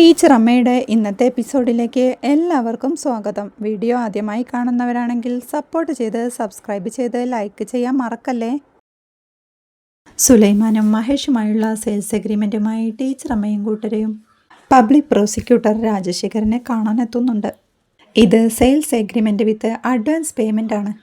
Teacher അമ്മയുടെ ഇന്നത്തെ എപ്പിസോഡിലേക്ക് എല്ലാവർക്കും സ്വാഗതം. വീഡിയോ ആദ്യമായി കാണുന്നവരാണെങ്കിൽ സപ്പോർട്ട് ചെയ്ത് സബ്സ്ക്രൈബ് ചെയ്ത് ലൈക്ക് ചെയ്യാൻ മറക്കല്ലേ? സുലൈമാനും മഹേഷുമായുള്ള സെയിൽസ് എഗ്രിമെന്റുമായി ടീച്ചർ അമ്മയും കൂട്ടരെയും പബ്ലിക് പ്രോസിക്യൂട്ടർ രാജശേഖരനെ കാണാനെത്തുന്നുണ്ട്. ഇത് sales agreement with advance payment ആണ്.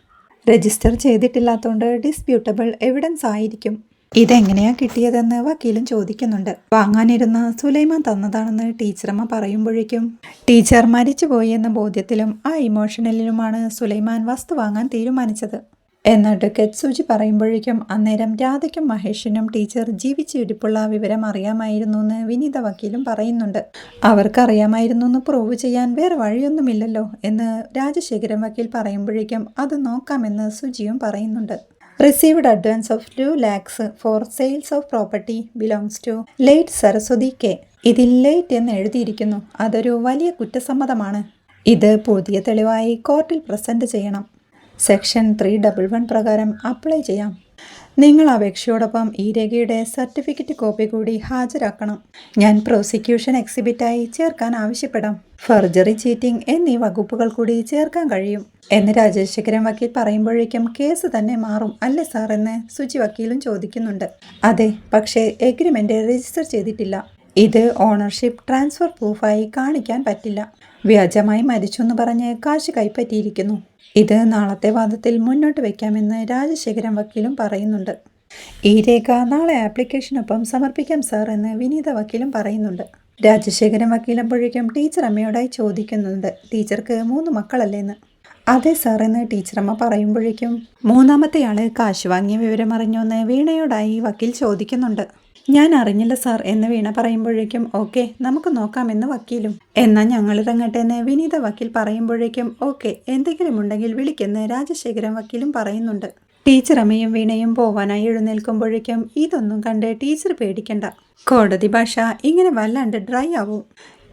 രജിസ്റ്റർ ചെയ്തിട്ടില്ലാത്തതുകൊണ്ട് ഡിസ്പ്യൂട്ടബിൾ എവിഡൻസ് ആയിരിക്കും. ഇതെങ്ങനെയാ കിട്ടിയതെന്ന് വക്കീലും ചോദിക്കുന്നുണ്ട്. വാങ്ങാനിരുന്ന സുലൈമാൻ തന്നതാണെന്ന് ടീച്ചർമ്മ പറയുമ്പോഴേക്കും ടീച്ചർ മരിച്ചുപോയി എന്ന ബോധ്യത്തിലും ആ ഇമോഷണലിലുമാണ് സുലൈമാൻ വസ്തു വാങ്ങാൻ തീരുമാനിച്ചത്. എന്നിട്ട് കെത്സുജി പറയുമ്പോഴേക്കും അന്നേരം രാധയ്ക്കും മഹേഷിനും ടീച്ചർ ജീവിച്ചിരിപ്പുള്ള വിവരം അറിയാമായിരുന്നു എന്ന് വിനീത വക്കീലും പറയുന്നുണ്ട്. അവർക്കറിയാമായിരുന്നു എന്ന് പ്രൂവ് ചെയ്യാൻ വേറെ വഴിയൊന്നുമില്ലല്ലോ എന്ന് രാജശേഖരൻ വക്കീൽ പറയുമ്പോഴേക്കും അത് നോക്കാമെന്ന് സുജിയും പറയുന്നുണ്ട്. Received advance of two lakhs for sales of property belongs to late Saraswathi K ഇതിൽ ലേറ്റ് എന്ന് എഴുതിയിരിക്കുന്നു. അതൊരു വലിയ കുറ്റസമ്മതമാണ്. ഇത് പുതിയ തെളിവായി കോർട്ടിൽ പ്രസന്റ് ചെയ്യണം. സെക്ഷൻ ത്രീ ഡബിൾ വൺ പ്രകാരം അപ്ലൈ ചെയ്യാം. നിങ്ങൾ അപേക്ഷയോടൊപ്പം ഈ രേഖയുടെ സർട്ടിഫിക്കറ്റ് കോപ്പി കൂടി ഹാജരാക്കണം. ഞാൻ പ്രോസിക്യൂഷൻ എക്സിബിറ്റായി ചേർക്കാൻ ആവശ്യപ്പെടാം. ഫർജറി ചീറ്റിംഗ് എന്നീ വകുപ്പുകൾ കൂടി ചേർക്കാൻ കഴിയും. എന്ന് രാജശേഖരൻ വക്കീൽ പറയുമ്പോഴേക്കും കേസ് തന്നെ മാറും അല്ലേ സാർ എന്ന് സുചി വക്കീലും ചോദിക്കുന്നുണ്ട്. അതെ പക്ഷേ എഗ്രിമെന്റ് രജിസ്റ്റർ ചെയ്തിട്ടില്ല. ഇത് ഓണർഷിപ്പ് ട്രാൻസ്ഫർ പ്രൂഫായി കാണിക്കാൻ പറ്റില്ല. വ്യാജമായി മരിച്ചു എന്ന് പറഞ്ഞ് കാശ് കൈപ്പറ്റിയിരിക്കുന്നു. ഇത് നാളത്തെ വാദത്തിൽ മുന്നോട്ട് വയ്ക്കാമെന്ന് രാജശേഖരൻ വക്കീലും പറയുന്നുണ്ട്. ഈ രേഖ നാളെ ആപ്ലിക്കേഷനൊപ്പം സമർപ്പിക്കാം സാർ എന്ന് വിനീത വക്കീലും പറയുന്നുണ്ട്. രാജശേഖരൻ വക്കീലപ്പോഴേക്കും ടീച്ചർ അമ്മയോടായി ചോദിക്കുന്നുണ്ട്. ടീച്ചർക്ക് മൂന്ന് മക്കളല്ലേന്ന്. അതെ സാർ എന്ന് ടീച്ചറമ്മ പറയുമ്പോഴേക്കും മൂന്നാമത്തെയാൾ കാശ് വാങ്ങിയ വിവരം അറിഞ്ഞോന്ന് വീണയോടായി വക്കീൽ ചോദിക്കുന്നുണ്ട്. ഞാൻ അറിഞ്ഞില്ല സാർ എന്ന് വീണ പറയുമ്പോഴേക്കും ഓക്കെ നമുക്ക് നോക്കാമെന്ന് വക്കീലും. എന്നാൽ ഞങ്ങളിറങ്ങട്ടെ എന്ന് വിനീത വക്കീൽ പറയുമ്പോഴേക്കും ഓക്കെ എന്തെങ്കിലും ഉണ്ടെങ്കിൽ വിളിക്കെന്ന് രാജശേഖരൻ വക്കീലും പറയുന്നുണ്ട്. ടീച്ചർ അമ്മയും വീണയും പോവാനായി എഴുന്നേൽക്കുമ്പോഴേക്കും ഇതൊന്നും കണ്ട് ടീച്ചർ പേടിക്കണ്ട. കോടതി ഭാഷ ഇങ്ങനെ വല്ലാണ്ട് ഡ്രൈ ആവും.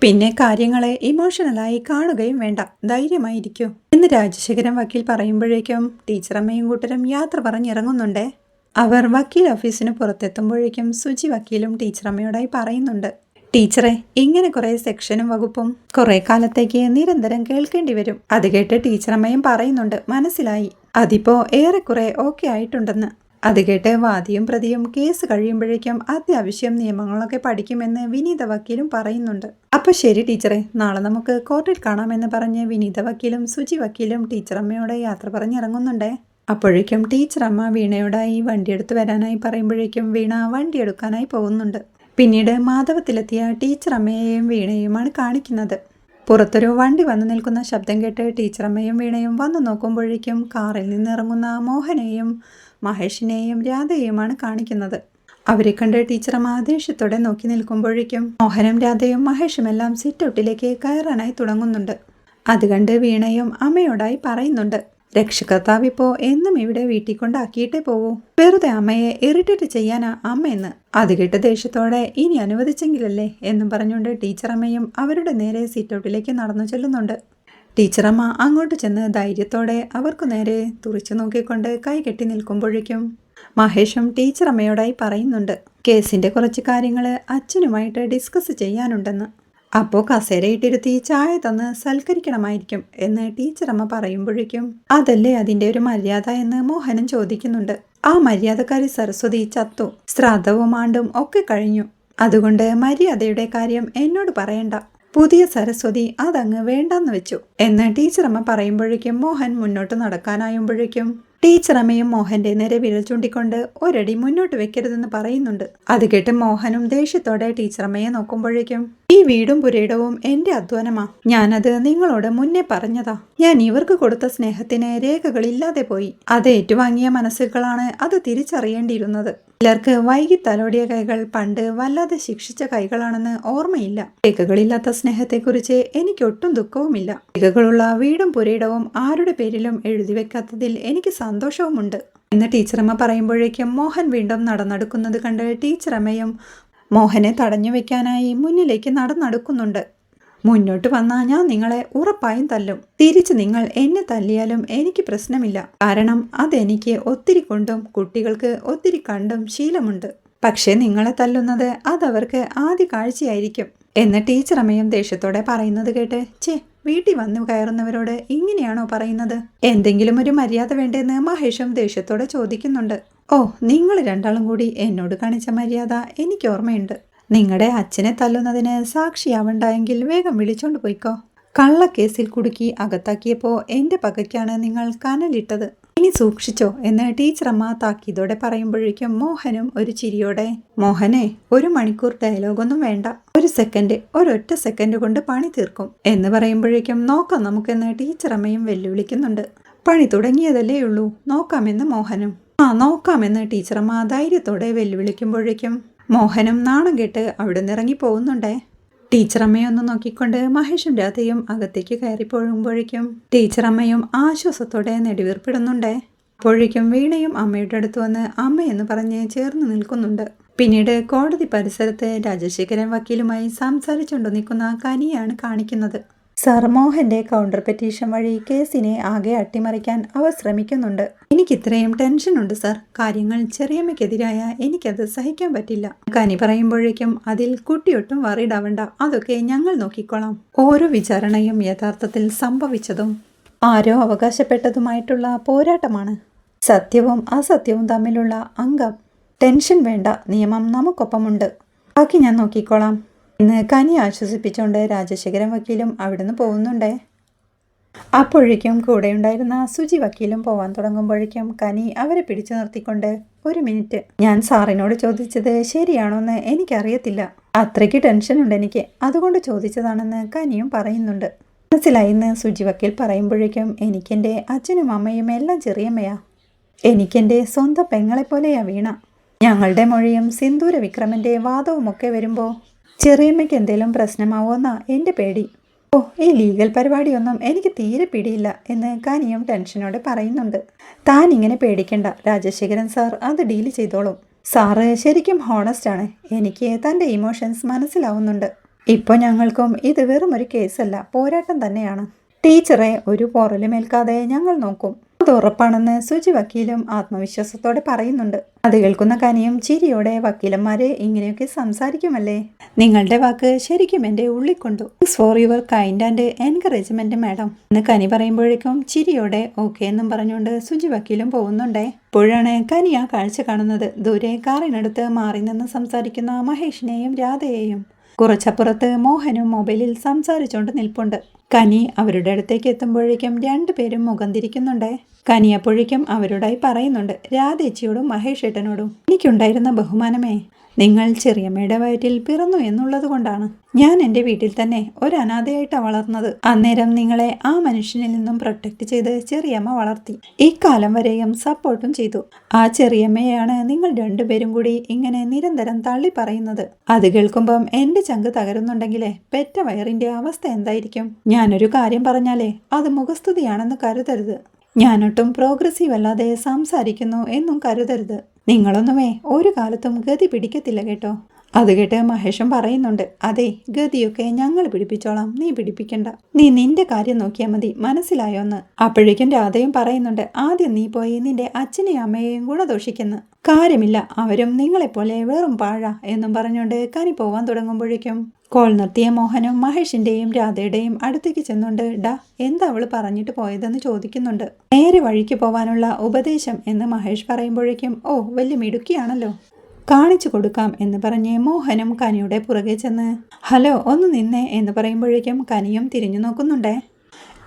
പിന്നെ കാര്യങ്ങളെ ഇമോഷണലായി കാണുകയും വേണ്ട. ധൈര്യമായിരിക്കൂ. എന്ന് രാജശേഖരൻ വക്കീൽ പറയുമ്പോഴേക്കും ടീച്ചർ അമ്മയും കൂട്ടരും യാത്ര പറഞ്ഞിറങ്ങുന്നുണ്ടേ. അവർ വക്കീൽ ഓഫീസിന് പുറത്തെത്തുമ്പോഴേക്കും സുജി വക്കീലും ടീച്ചറമ്മയോടായി പറയുന്നുണ്ട്. ടീച്ചറെ ഇങ്ങനെ കുറേ സെക്ഷനും വകുപ്പും കുറേ കാലത്തേക്ക് നിരന്തരം കേൾക്കേണ്ടി വരും. അത് കേട്ട് ടീച്ചറമ്മയും പറയുന്നുണ്ട്. മനസ്സിലായി. അതിപ്പോ ഏറെക്കുറെ ഓക്കെ ആയിട്ടുണ്ടെന്ന്. അത് കേട്ട് വാദിയും പ്രതിയും കേസ് കഴിയുമ്പോഴേക്കും അത്യാവശ്യം നിയമങ്ങളൊക്കെ പഠിക്കുമെന്ന് വിനീത വക്കീലും പറയുന്നുണ്ട്. അപ്പൊ ശരി ടീച്ചറെ നാളെ നമുക്ക് കോർട്ടിൽ കാണാമെന്ന് പറഞ്ഞ് വിനീത വക്കീലും സുജി വക്കീലും ടീച്ചറമ്മയോട് യാത്ര പറഞ്ഞിറങ്ങുന്നുണ്ടേ? അപ്പോഴേക്കും ടീച്ചർ അമ്മ വീണയോടായി വണ്ടിയെടുത്ത് വരാനായി പറയുമ്പോഴേക്കും വീണ വണ്ടി എടുക്കാനായി പോകുന്നുണ്ട്. പിന്നീട് മാധവത്തിലെത്തിയ ടീച്ചർ അമ്മയെയും വീണയുമാണ് കാണിക്കുന്നത്. പുറത്തൊരു വണ്ടി വന്നു നിൽക്കുന്ന ശബ്ദം കേട്ട് ടീച്ചറമ്മയും വീണയും വന്നു നോക്കുമ്പോഴേക്കും കാറിൽ നിന്നിറങ്ങുന്ന മോഹനെയും മഹേഷിനെയും രാധയെയുമാണ് കാണിക്കുന്നത്. അവരെ കണ്ട് ടീച്ചറമ്മ ദേഷ്യത്തോടെ നോക്കി നിൽക്കുമ്പോഴേക്കും മോഹനും രാധയും മഹേഷും എല്ലാം സിറ്റൗട്ടിലേക്ക് കയറാനായി തുടങ്ങുന്നുണ്ട്. അത് കണ്ട് വീണയും അമ്മയോടായി പറയുന്നുണ്ട്. രക്ഷകർത്താവ് ഇപ്പോ എന്നും ഇവിടെ വീട്ടിൽ കൊണ്ടാക്കിയിട്ടേ പോവൂ. വെറുതെ അമ്മയെ ഇറിറ്റേറ്റ് ചെയ്യാനാ അമ്മയെന്ന്. അത് കേട്ട് ദേഷ്യത്തോടെ ഇനി അനുവദിച്ചെങ്കിലല്ലേ? എന്നും പറഞ്ഞുകൊണ്ട് ടീച്ചറമ്മയും അവരുടെ നേരെ സീറ്റൗട്ടിലേക്ക് നടന്നു ചെല്ലുന്നുണ്ട്. ടീച്ചറമ്മ അങ്ങോട്ട് ചെന്ന് ധൈര്യത്തോടെ അവർക്കു നേരെ തുറിച്ചു നോക്കിക്കൊണ്ട് കൈ കെട്ടി നിൽക്കുമ്പോഴേക്കും മഹേഷും ടീച്ചറമ്മയോടായി പറയുന്നുണ്ട് കേസിന്റെ കുറച്ച് കാര്യങ്ങൾ അച്ഛനുമായിട്ട് ഡിസ്കസ് ചെയ്യാനുണ്ടെന്ന്. അപ്പോൾ കസേരയിട്ടിരുത്തി ചായ തന്ന് സൽക്കരിക്കണമായിരിക്കും എന്ന് ടീച്ചറമ്മ പറയുമ്പോഴേക്കും അതല്ലേ അതിന്റെ ഒരു മര്യാദ എന്ന് മോഹനൻ ചോദിക്കുന്നുണ്ട്. ആ മര്യാദക്കാരി സരസ്വതി ചത്തു ശ്രാദ്ധവും ആണ്ടും ഒക്കെ കഴിഞ്ഞു. അതുകൊണ്ട് മര്യാദയുടെ കാര്യം എന്നോട് പറയണ്ട. പുതിയ സരസ്വതി അതങ്ങ് വേണ്ടെന്ന് വെച്ചു എന്ന് ടീച്ചറമ്മ പറയുമ്പോഴേക്കും മോഹൻ മുന്നോട്ട് നടക്കാനായുമ്പോഴേക്കും ടീച്ചറമ്മയും മോഹന്റെ നേരെ വിരൽ ചൂണ്ടിക്കൊണ്ട് ഒരടി മുന്നോട്ട് വെക്കരുതെന്ന് പറയുന്നുണ്ട്. അത് കേട്ട് മോഹനും ദേഷ്യത്തോടെ ടീച്ചർ അമ്മയെ നോക്കുമ്പോഴേക്കും ഈ വീടും പുരയിടവും എന്റെ അധ്വാനമാ. ഞാനത് നിങ്ങളോട് മുന്നേ പറഞ്ഞതാ. ഞാൻ ഇവർക്ക് കൊടുത്ത സ്നേഹത്തിന് രേഖകളില്ലാതെ പോയി. അത് ഏറ്റുവാങ്ങിയ മനസ്സുകളാണ് അത് തിരിച്ചറിയേണ്ടിയിരുന്നത്. ചിലർക്ക് വൈകി തലോടിയ കൈകൾ പണ്ട് വല്ലാതെ ശിക്ഷിച്ച കൈകളാണെന്ന് ഓർമ്മയില്ല. രേഖകളില്ലാത്ത സ്നേഹത്തെക്കുറിച്ച് എനിക്ക് ഒട്ടും ദുഃഖവുമില്ല. രേഖകളുള്ള വീടും പുരയിടവും ആരുടെ പേരിലും എഴുതി വെക്കാത്തതിൽ എനിക്ക് സന്തോഷവുമുണ്ട്. എന്ന് ടീച്ചറമ്മ പറയുമ്പോഴേക്കും മോഹൻ വീണ്ടും നടന്നെടുക്കുന്നത് കണ്ട് ടീച്ചറമ്മയും മോഹനെ തടഞ്ഞു വെക്കാനായി മുന്നിലേക്ക് നടന്നെടുക്കുന്നുണ്ട്. മുന്നോട്ട് വന്നാൽ ഞാൻ നിങ്ങളെ ഉറപ്പായും തല്ലും. തിരിച്ച് നിങ്ങൾ എന്നെ തല്ലിയാലും എനിക്ക് പ്രശ്നമില്ല. കാരണം അതെനിക്ക് ഒത്തിരി കൊണ്ടും കുട്ടികൾക്ക് ഒത്തിരി കണ്ടും ശീലമുണ്ട്. പക്ഷേ നിങ്ങളെ തല്ലുന്നത് അതവർക്ക് ആദ്യ കാഴ്ചയായിരിക്കും. എന്ന് ടീച്ചർ അമ്മയും ദേഷ്യത്തോടെ പറയുന്നത് കേട്ട് ചേ വീട്ടിൽ വന്നു കയറുന്നവരോട് ഇങ്ങനെയാണോ പറയുന്നത്? എന്തെങ്കിലും ഒരു മര്യാദ വേണ്ടെന്ന് മഹേഷും ദേഷ്യത്തോടെ ചോദിക്കുന്നുണ്ട്. ഓ നിങ്ങൾ രണ്ടാളും കൂടി എന്നോട് കാണിച്ച മര്യാദ എനിക്ക് ഓർമ്മയുണ്ട്. നിങ്ങളുടെ അച്ഛനെ തല്ലുന്നതിന് സാക്ഷിയാവണ്ടായെങ്കിൽ വേഗം വിളിച്ചോണ്ട് പോയിക്കോ. കള്ളക്കേസിൽ കുടുക്കി അകത്താക്കിയപ്പോൾ എന്റെ പകയ്ക്കാണ് നിങ്ങൾ കനലിട്ടത്. ഇനി സൂക്ഷിച്ചോ എന്ന് ടീച്ചറമ്മ താക്കീതോടെ പറയുമ്പോഴേക്കും മോഹനും ഒരു ചിരിയോടെ മോഹനെ ഒരു മണിക്കൂർ ഡയലോഗൊന്നും വേണ്ട. ഒരു സെക്കൻഡ് ഒരൊറ്റ സെക്കൻഡ് കൊണ്ട് പണി തീർക്കും എന്ന് പറയുമ്പോഴേക്കും നോക്കാം നമുക്കെന്ന് ടീച്ചറമ്മയും വെല്ലുവിളിക്കുന്നുണ്ട്. പണി തുടങ്ങിയതല്ലേ ഉള്ളൂ നോക്കാമെന്ന് മോഹനും. ആ നോക്കാമെന്ന് ടീച്ചറമ്മ ധൈര്യത്തോടെ വെല്ലുവിളിക്കുമ്പോഴേക്കും മോഹനും നാണം കെട്ട് അവിടെ നിന്ന് ഇറങ്ങി പോകുന്നുണ്ടേ ടീച്ചറമ്മയെ ഒന്ന് നോക്കിക്കൊണ്ട് മഹേഷും രാധയും അകത്തേക്ക് കയറി പോകുമ്പോഴേക്കും ടീച്ചറമ്മയും ആശ്വാസത്തോടെ നെടുവീർപ്പിടുന്നുണ്ടേ. അപ്പോഴേക്കും വീണയും അമ്മയുടെ അടുത്ത് വന്ന് അമ്മയെന്ന് പറഞ്ഞ് ചേർന്ന് നിൽക്കുന്നുണ്ട്. പിന്നീട് കോടതി പരിസരത്ത് രാജശേഖരൻ വക്കീലുമായി സംസാരിച്ചുകൊണ്ട് നിൽക്കുന്ന കനിയാണ് കാണിക്കുന്നത്. സർ മോഹന്റെ കൗണ്ടർ പെറ്റീഷൻ വഴി കേസിനെ ആകെ അട്ടിമറിക്കാൻ അവർ ശ്രമിക്കുന്നുണ്ട്. എനിക്ക് ഇത്രയും ടെൻഷനുണ്ട് സാർ കാര്യങ്ങൾ ചെറിയമ്മയ്ക്കെതിരായ എനിക്കത് സഹിക്കാൻ പറ്റില്ല. കനി പറയുമ്പോഴേക്കും അതിൽ കുട്ടിയൊട്ടും വറിയിടാവണ്ട അതൊക്കെ ഞങ്ങൾ നോക്കിക്കോളാം. ഓരോ വിചാരണയും യഥാർത്ഥത്തിൽ സംഭവിച്ചതും ആരോ അവകാശപ്പെട്ടതുമായിട്ടുള്ള പോരാട്ടമാണ്. സത്യവും അസത്യവും തമ്മിലുള്ള അംഗം. ടെൻഷൻ വേണ്ട നിയമം നമുക്കൊപ്പമുണ്ട്. ബാക്കി ഞാൻ നോക്കിക്കോളാം. കനി ആശ്വസിപ്പിച്ചുകൊണ്ട് രാജശേഖരൻ വക്കീലും അവിടുന്ന് പോകുന്നുണ്ടേ. അപ്പോഴേക്കും കൂടെ ഉണ്ടായിരുന്ന സുജി വക്കീലും പോവാൻ തുടങ്ങുമ്പോഴേക്കും കനി അവരെ പിടിച്ചു നിർത്തിക്കൊണ്ട് ഒരു മിനിറ്റ്. ഞാൻ സാറിനോട് ചോദിച്ചത് ശരിയാണോന്ന് എനിക്കറിയത്തില്ല. അത്രയ്ക്ക് ടെൻഷനുണ്ട് എനിക്ക്. അതുകൊണ്ട് ചോദിച്ചതാണെന്ന് കനിയും പറയുന്നുണ്ട്. മനസ്സിലായിന്ന് സുജി വക്കീൽ പറയുമ്പോഴേക്കും എനിക്കെന്റെ അച്ഛനും അമ്മയും എല്ലാം ചെറിയമ്മയാ. എനിക്കെന്റെ സ്വന്തം പെങ്ങളെപ്പോലെയാ വീണ. ഞങ്ങളുടെ മൊഴിയും സിന്ദൂര വിക്രമന്റെ വാദവുമൊക്കെ വരുമ്പോൾ ചെറിയമ്മയ്ക്ക് എന്തെങ്കിലും പ്രശ്നമാവുമെന്നാ എന്റെ പേടി. ഓ ഈ ലീഗൽ പരിപാടിയൊന്നും എനിക്ക് തീരെ പിടിയില്ല എന്ന് കാനിയും ടെൻഷനോടെ പറയുന്നുണ്ട്. താൻ ഇങ്ങനെ പേടിക്കണ്ട രാജശേഖരൻ സാർ അത് ഡീൽ ചെയ്തോളും. സാറ് ശരിക്കും ഹോണസ്റ്റ് ആണ്. എനിക്ക് തന്റെ ഇമോഷൻസ് മനസ്സിലാവുന്നുണ്ട്. ഇപ്പോൾ ഞങ്ങൾക്കും ഇത് വെറും ഒരു കേസല്ല പോരാട്ടം തന്നെയാണ്. ടീച്ചറെ ഒരു പോറലുമേൽക്കാതെ ഞങ്ങൾ നോക്കും. അത് ഉറപ്പാണെന്ന് സുജി വക്കീലും ആത്മവിശ്വാസത്തോടെ പറയുന്നുണ്ട്. അത് കേൾക്കുന്ന കനിയും ചിരിയോടെ വക്കീലന്മാരെ ഇങ്ങനെയൊക്കെ സംസാരിക്കുമല്ലേ? നിങ്ങളുടെ വാക്ക് ശരിക്കും എന്റെ ഉള്ളിൽ കൊണ്ടു. For your kind and encouragement madam എന്ന് കനി പറയുമ്പോഴേക്കും ചിരിയോടെ ഓക്കെ എന്നും പറഞ്ഞുകൊണ്ട് സുജി വക്കീലും പോകുന്നുണ്ടേ. ഇപ്പോഴാണ് കനി ആ കാഴ്ച കാണുന്നത്. ദൂരെ കാറിനടുത്ത് മാറി നിന്ന് സംസാരിക്കുന്ന മഹേഷിനെയും രാധയെയും. കുറച്ചപ്പുറത്ത് മോഹനും മൊബൈലിൽ സംസാരിച്ചുകൊണ്ട് നിൽപ്പുണ്ട്. കനി അവരുടെ അടുത്തേക്ക് എത്തുമ്പോഴേക്കും രണ്ടുപേരും മുഖം തിരിക്കുന്നുണ്ട്. കനി അപ്പോഴേക്കും അവരോടായി പറയുന്നുണ്ട് രാധേച്ചിയോടും മഹേഷ് ഏട്ടനോടും എനിക്കുണ്ടായിരുന്ന ബഹുമാനമേ നിങ്ങൾ ചെറിയമ്മയുടെ വയറ്റിൽ പിറന്നു എന്നുള്ളത് കൊണ്ടാണ്. ഞാൻ എന്റെ വീട്ടിൽ തന്നെ ഒരു അനാഥയായിട്ടാണ് വളർന്നത്. അന്നേരം നിങ്ങളെ ആ മനുഷ്യനിൽ നിന്നും പ്രൊട്ടക്ട് ചെയ്ത് ചെറിയമ്മ വളർത്തി. ഇക്കാലം വരെയും സപ്പോർട്ടും ചെയ്തു. ആ ചെറിയമ്മയാണ് നിങ്ങൾ രണ്ടുപേരും കൂടി ഇങ്ങനെ നിരന്തരം തള്ളി പറയുന്നത്. അത് കേൾക്കുമ്പം എന്റെ ചങ്ക് തകരുന്നുണ്ടെങ്കിലേ പെറ്റ വയറിന്റെ അവസ്ഥ എന്തായിരിക്കും? ഞാനൊരു കാര്യം പറഞ്ഞാലേ അത് മുഖസ്തുതിയാണെന്ന് കരുതരുത്. ഞാനൊട്ടും പ്രോഗ്രസീവ് അല്ലാതെ സംസാരിക്കുന്നു എന്നും കരുതരുത്. നിങ്ങളൊന്നുമേ ഒരു കാലത്തും ഗതി പിടിക്കത്തില്ല കേട്ടോ. അത് കേട്ട് മഹേഷും പറയുന്നുണ്ട് അതെ ഗതിയൊക്കെ ഞങ്ങൾ പിടിപ്പിച്ചോളാം നീ പിടിപ്പിക്കണ്ട. നീ നിന്റെ കാര്യം നോക്കിയാൽ മതി മനസ്സിലായോന്ന് അപ്പോഴേക്കും രാധയും പറയുന്നുണ്ട് ആദ്യം നീ പോയി നിന്റെ അച്ഛനെയും അമ്മയെയും ഗുണദോഷിക്കുന്നു. കാര്യമില്ല അവരും നിങ്ങളെപ്പോലെ വെറും പാഴ എന്നും പറഞ്ഞുകൊണ്ട് കനി പോവാൻ തുടങ്ങുമ്പോഴേക്കും കോൾ നിർത്തിയ മോഹനും മഹേഷിന്റെയും രാധയുടെയും അടുത്തേക്ക് ചെന്നുണ്ട് ഡാ എന്താ അവൾ പറഞ്ഞിട്ട് പോയതെന്ന് ചോദിക്കുന്നുണ്ട്. നേരെ വഴിക്ക് പോവാനുള്ള ഉപദേശം എന്ന് മഹേഷ് പറയുമ്പോഴേക്കും ഓ വലിയ മിടുക്കിയാണല്ലോ. കാണിച്ചു കൊടുക്കാം എന്ന് പറഞ്ഞ് മോഹനും കനിയുടെ പുറകെ ചെന്ന് ഹലോ ഒന്ന് നിന്നേ എന്ന് പറയുമ്പോഴേക്കും കനിയും തിരിഞ്ഞു നോക്കുന്നുണ്ടേ.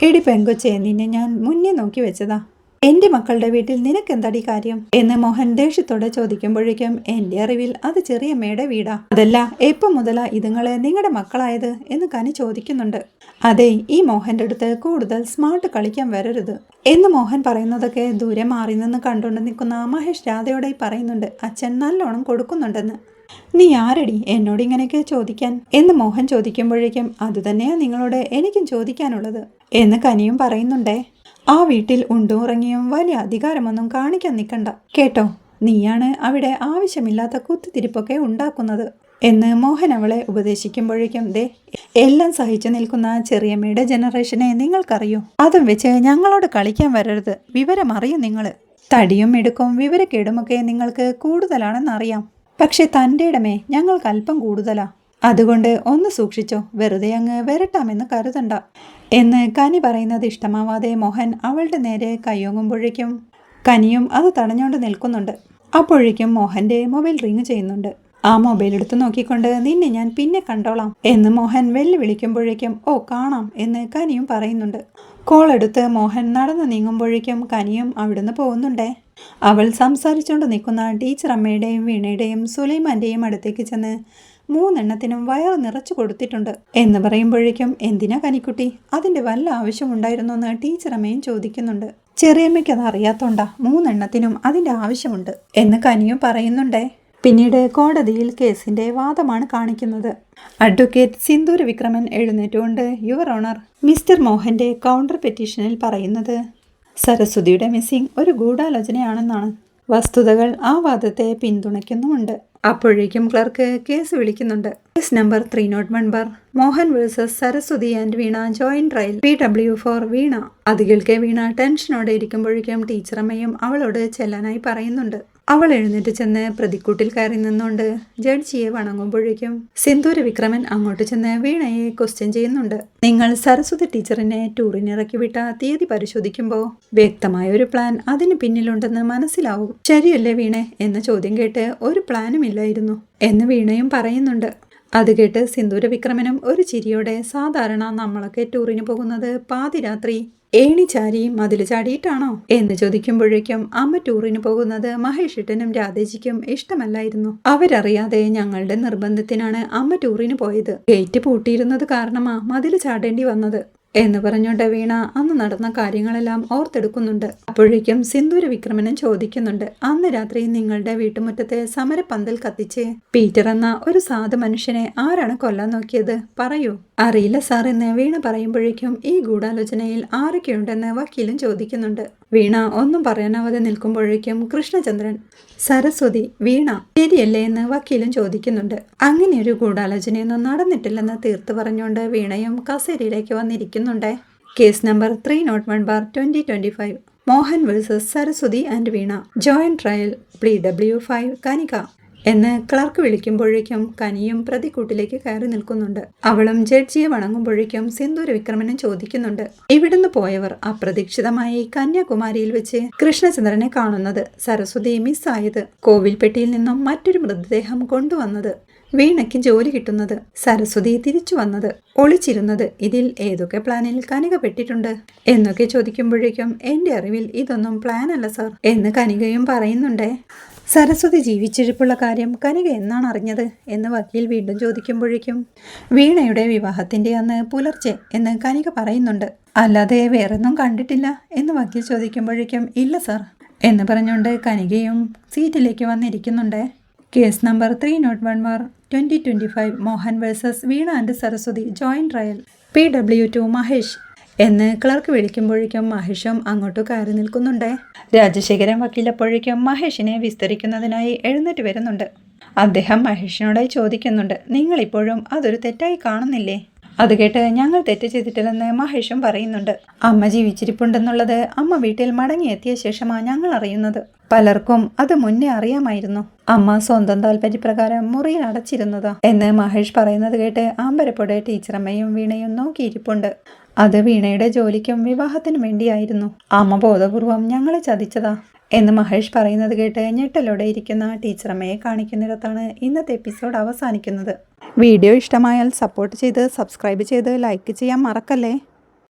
എടി പെങ്കൊച്ചേ നിന്നെ ഞാൻ മുന്നേ നോക്കി വെച്ചതാ. എന്റെ മക്കളുടെ വീട്ടിൽ നിനക്കെന്താടി കാര്യം? എന്ന് മോഹൻ ദേഷ്യത്തോടെ ചോദിക്കുമ്പോഴേക്കും എന്റെ അറിവിൽ അത് ചെറിയമ്മയുടെ വീടാ. അതല്ല എപ്പം മുതലാ ഇതുങ്ങളെ നിങ്ങളുടെ മക്കളായത്? എന്ന് കനി ചോദിക്കുന്നുണ്ട്. അതെ ഈ മോഹന്റെ അടുത്ത് കൂടുതൽ സ്മാർട്ട് കളിക്കാൻ വരരുത്. എന്ന് മോഹൻ പറയുന്നതൊക്കെ ദൂരെ മാറി നിന്ന് കണ്ടുകൊണ്ട് നിൽക്കുന്ന മഹേഷ് രാധയോടെ പറയുന്നുണ്ട്. അച്ഛൻ നല്ലോണം കൊടുക്കുന്നുണ്ടെന്ന്. നീ ആരടി എന്നോട് ഇങ്ങനെയൊക്കെ ചോദിക്കാൻ? എന്ന് മോഹൻ ചോദിക്കുമ്പോഴേക്കും അതുതന്നെയാ നിങ്ങളോട് എനിക്കും ചോദിക്കാനുള്ളത്. എന്ന് കനിയും പറയുന്നുണ്ടേ ആ വീട്ടിൽ ഉണ്ടും ഉറങ്ങിയും വലിയ അധികാരമൊന്നും കാണിക്കാൻ നിൽക്കണ്ട. കേട്ടോ നീയാണ് അവിടെ ആവശ്യമില്ലാത്ത കുത്തിത്തിരിപ്പൊക്കെ ഉണ്ടാക്കുന്നത്. എന്ന് മോഹൻ അവളെ ഉപദേശിക്കുമ്പോഴേക്കും ദേ എല്ലാം സഹിച്ചു നിൽക്കുന്ന ചെറിയമ്മയുടെ ജനറേഷനെ നിങ്ങൾക്കറിയൂ? അതും വെച്ച് ഞങ്ങളോട് കളിക്കാൻ വരരുത്. വിവരം അറിയും നിങ്ങൾ തടിയും എടുക്കും വിവരക്കേടുമൊക്കെ നിങ്ങൾക്ക് കൂടുതലാണെന്നറിയാം. പക്ഷെ തന്റെ ഇടമേ ഞങ്ങൾക്ക് അല്പം കൂടുതലാ. അതുകൊണ്ട് ഒന്ന് സൂക്ഷിച്ചോ വെറുതെ അങ്ങ് വരട്ടാമെന്ന് കരുതണ്ട. എന്ന് കനി പറയുന്നത് ഇഷ്ടമാവാതെ മോഹൻ അവളുടെ നേരെ കയ്യോങ്ങുമ്പോഴേക്കും കനിയും അത് തടഞ്ഞുകൊണ്ട് നിൽക്കുന്നുണ്ട്. അപ്പോഴേക്കും മോഹന്റെ മൊബൈൽ റിങ് ചെയ്യുന്നുണ്ട്. ആ മൊബൈൽ എടുത്ത് നോക്കിക്കൊണ്ട് നിന്നെ ഞാൻ പിന്നെ കണ്ടോളാം എന്ന് മോഹൻ വെല്ലുവിളിക്കുമ്പോഴേക്കും ഓ കാണാം എന്ന് കനിയും പറയുന്നുണ്ട്. കോൾ എടുത്ത് മോഹൻ നടന്നു നീങ്ങുമ്പോഴേക്കും കനിയും അവിടുന്ന് പോകുന്നുണ്ടേ. അവൾ സംസാരിച്ചുകൊണ്ട് നിൽക്കുന്ന ടീച്ചർ അമ്മയുടെയും വീണയുടെയും സുലൈമാന്റെയും അടുത്തേക്ക് ചെന്ന് മൂന്നെണ്ണത്തിനും വയറ് നിറച്ചു കൊടുത്തിട്ടുണ്ട്. എന്ന് പറയുമ്പോഴേക്കും എന്തിനാ കനിക്കുട്ടി? അതിന്റെ വല്ല ആവശ്യമുണ്ടായിരുന്നു എന്ന് ടീച്ചർ അമ്മയും ചോദിക്കുന്നുണ്ട്. ചെറിയമ്മയ്ക്ക് അത് അറിയാത്തോണ്ടാ മൂന്നെണ്ണത്തിനും അതിന്റെ ആവശ്യമുണ്ട് എന്ന് കനിയും പറയുന്നുണ്ടേ. പിന്നീട് കോടതിയിൽ കേസിന്റെ വാദമാണ് കാണിക്കുന്നത്. അഡ്വക്കേറ്റ് സിന്ദൂര വിക്രമൻ എഴുന്നേറ്റുകൊണ്ട് യുവർ ഓണർ മിസ്റ്റർ മോഹന്റെ കൗണ്ടർ പെറ്റീഷനിൽ പറയുന്നത് സരസ്വതിയുടെ മിസ്സിംഗ് ഒരു ഗൂഢാലോചനയാണെന്നാണ്. വസ്തുതകൾ ആ വാദത്തെ പിന്തുണയ്ക്കുന്നുമുണ്ട്. അപ്പോഴേക്കും ക്ലർക്ക് കേസ് വിളിക്കുന്നുണ്ട്. Case number three naught one bar Mohan versus Saraswathi and Veena joint trial P W four Veena. അത് കേൾക്കെ വീണ ടെൻഷനോടെ ഇരിക്കുമ്പോഴേക്കും ടീച്ചറമ്മയും അവളോട് ചെല്ലാനായി പറയുന്നുണ്ട്. അവൾ എഴുന്നേറ്റ് ചെന്ന് പ്രതിക്കൂട്ടിൽ കയറി നിന്നുകൊണ്ട് ജഡ്ജിയെ വണങ്ങുമ്പോഴേക്കും സിന്ദൂര വിക്രമൻ അങ്ങോട്ട് ചെന്ന് വീണയെ ക്വസ്റ്റ്യൻ ചെയ്യുന്നുണ്ട്. നിങ്ങൾ സരസ്വതി ടീച്ചറിനെ ടൂറിനിറക്കി വിട്ട തീയതി പരിശോധിക്കുമ്പോൾ വ്യക്തമായ ഒരു പ്ലാൻ അതിന് പിന്നിലുണ്ടെന്ന് മനസ്സിലാവും. ശരിയല്ലേ വീണെ? എന്ന ചോദ്യം കേട്ട് ഒരു പ്ലാനും ഇല്ലായിരുന്നു എന്ന് വീണയും പറയുന്നുണ്ട്. അത് കേട്ട് സിന്ദൂര വിക്രമനും ഒരു ചിരിയോടെ സാധാരണ നമ്മളൊക്കെ ടൂറിന് പോകുന്നത് പാതിരാത്രി ഏണിച്ചാരി മതിൽ ചാടിയിട്ടാണോ? എന്ന് ചോദിക്കുമ്പോഴേക്കും അമ്മ ടൂറിന് പോകുന്നത് മഹേഷിട്ടനും രാധേജിക്കും ഇഷ്ടമല്ലായിരുന്നു. അവരറിയാതെ ഞങ്ങളുടെ നിർബന്ധത്തിനാണ് അമ്മ ടൂറിന് പോയത്. ഗേറ്റ് പൂട്ടിയിരുന്നത് കാരണമാ മതിൽ ചാടേണ്ടി വന്നത് എന്ന് പറഞ്ഞുകൊണ്ട് വീണ അന്ന് നടന്ന കാര്യങ്ങളെല്ലാം ഓർത്തെടുക്കുന്നുണ്ട്. അപ്പോഴേക്കും സിന്ദൂര വിക്രമനും ചോദിക്കുന്നുണ്ട് അന്ന് രാത്രി നിങ്ങളുടെ വീട്ടുമുറ്റത്തെ സമരപ്പന്തൽ കത്തിച്ച് പീറ്റർ എന്ന ഒരു സാധു മനുഷ്യനെ ആരാണ് കൊല്ലാൻ നോക്കിയത്? പറയൂ. അറിയില്ല സാർ എന്ന് വീണ പറയുമ്പോഴേക്കും ഈ ഗൂഢാലോചനയിൽ ആരൊക്കെയുണ്ടെന്ന് വക്കീലും ചോദിക്കുന്നുണ്ട്. വീണ ഒന്നും പറയാനാവാതെ നിൽക്കുമ്പോഴേക്കും കൃഷ്ണചന്ദ്രൻ സരസ്വതി വീണ ശരിയല്ലേ? എന്ന് വക്കീലും ചോദിക്കുന്നുണ്ട്. അങ്ങനെയൊരു ഗൂഢാലോചനയൊന്നും നടന്നിട്ടില്ലെന്ന് തീർത്ത് പറഞ്ഞുകൊണ്ട് വീണയും കസേരയിലേക്ക് വന്നിരിക്കുന്നുണ്ട്. Case number three naught one bar twenty twenty five. Mohan versus Saraswathi and Veena. Joint trial P W five Kanika. എന്ന് ക്ലർക്ക് വിളിക്കുമ്പോഴേക്കും കനിയും പ്രതിക്കൂട്ടിലേക്ക് കയറി നിൽക്കുന്നുണ്ട്. അവളും ജഡ്ജിയെ വണങ്ങുമ്പോഴേക്കും സിന്ദൂര വിക്രമനും ചോദിക്കുന്നുണ്ട്. ഇവിടുന്ന് പോയവർ? അപ്രതീക്ഷിതമായി കന്യാകുമാരിയിൽ വെച്ച് കൃഷ്ണചന്ദ്രനെ കാണുന്നത് സരസ്വതി മിസ്സായത് കോവിൽപ്പെട്ടിയിൽ നിന്നും മറ്റൊരു മൃതദേഹം കൊണ്ടുവന്നത്. വീണയ്ക്ക് ജോലി കിട്ടുന്നത് സരസ്വതി തിരിച്ചു വന്നത്. ഒളിച്ചിരുന്നത് ഇതിൽ ഏതൊക്കെ പ്ലാനിൽ കനിക പെട്ടിട്ടുണ്ട് എന്നൊക്കെ ചോദിക്കുമ്പോഴേക്കും എന്റെ അറിവിൽ ഇതൊന്നും പ്ലാൻ അല്ല സാർ എന്ന് കനികയും പറയുന്നുണ്ടേ. സരസ്വതി ജീവിച്ചിരിപ്പുള്ള കാര്യം കനിക എന്നാണ് അറിഞ്ഞത് എന്ന് വക്കീൽ വീണ്ടും ചോദിക്കുമ്പോഴേക്കും വീണയുടെ വിവാഹത്തിന്റെ അന്ന് പുലർച്ചെ എന്ന് കനിക പറയുന്നുണ്ട്. അല്ലാതെ വേറൊന്നും കണ്ടിട്ടില്ല എന്ന് വക്കീൽ ചോദിക്കുമ്പോഴേക്കും ഇല്ല സർ എന്ന് പറഞ്ഞുകൊണ്ട് കനികയും സീറ്റിലേക്ക് വന്നിരിക്കുന്നുണ്ട്. Case number three nought one bar twenty twenty five Mohan versus Veena and Saraswathi joint trial. P W two Mahesh എന്ന് ക്ലർക്ക് വിളിക്കുമ്പോഴേക്കും മഹേഷും അങ്ങോട്ട് കയറി നിൽക്കുന്നുണ്ട്. രാജശേഖരൻ വക്കീലപ്പോഴേക്കും മഹേഷിനെ വിസ്തരിക്കുന്നതിനായി എഴുന്നേറ്റ് വരുന്നുണ്ട്. അദ്ദേഹം മഹേഷിനോടായി ചോദിക്കുന്നുണ്ട് നിങ്ങൾ ഇപ്പോഴും അതൊരു തെറ്റായി കാണുന്നില്ലേ? അത് കേട്ട് ഞങ്ങൾ തെറ്റ് ചെയ്തിട്ടില്ലെന്ന് മഹേഷും പറയുന്നുണ്ട്. അമ്മ ജീവിച്ചിരിപ്പുണ്ടെന്നുള്ളത് അമ്മ വീട്ടിൽ മടങ്ങിയെത്തിയ ശേഷമാണ് ഞങ്ങൾ അറിയുന്നത്. പലർക്കും അത് മുന്നേ അറിയാമായിരുന്നു. അമ്മ സ്വന്തം താല്പര്യപ്രകാരം മുറിയിൽ അടച്ചിരുന്നതാ എന്ന് മഹേഷ് പറയുന്നത് കേട്ട് ആമ്പരപ്പൊടെ ടീച്ചറമ്മയും വീണയും നോക്കിയിരിപ്പുണ്ട്. അത് വീണയുടെ ജോലിക്കും വിവാഹത്തിനും വേണ്ടിയായിരുന്നു. അമ്മ ബോധപൂർവം ഞങ്ങളെ ചതിച്ചതാ. എന്ന് മഹേഷ് പറയുന്നത് കേട്ട് ഞെട്ടലോടെ ഇരിക്കുന്ന ടീച്ചറമ്മയെ കാണിക്കുന്നിടത്താണ് ഇന്നത്തെ എപ്പിസോഡ് അവസാനിക്കുന്നത്. വീഡിയോ ഇഷ്ടമായാൽ സപ്പോർട്ട് ചെയ്ത് സബ്സ്ക്രൈബ് ചെയ്ത് ലൈക്ക് ചെയ്യാൻ മറക്കല്ലേ?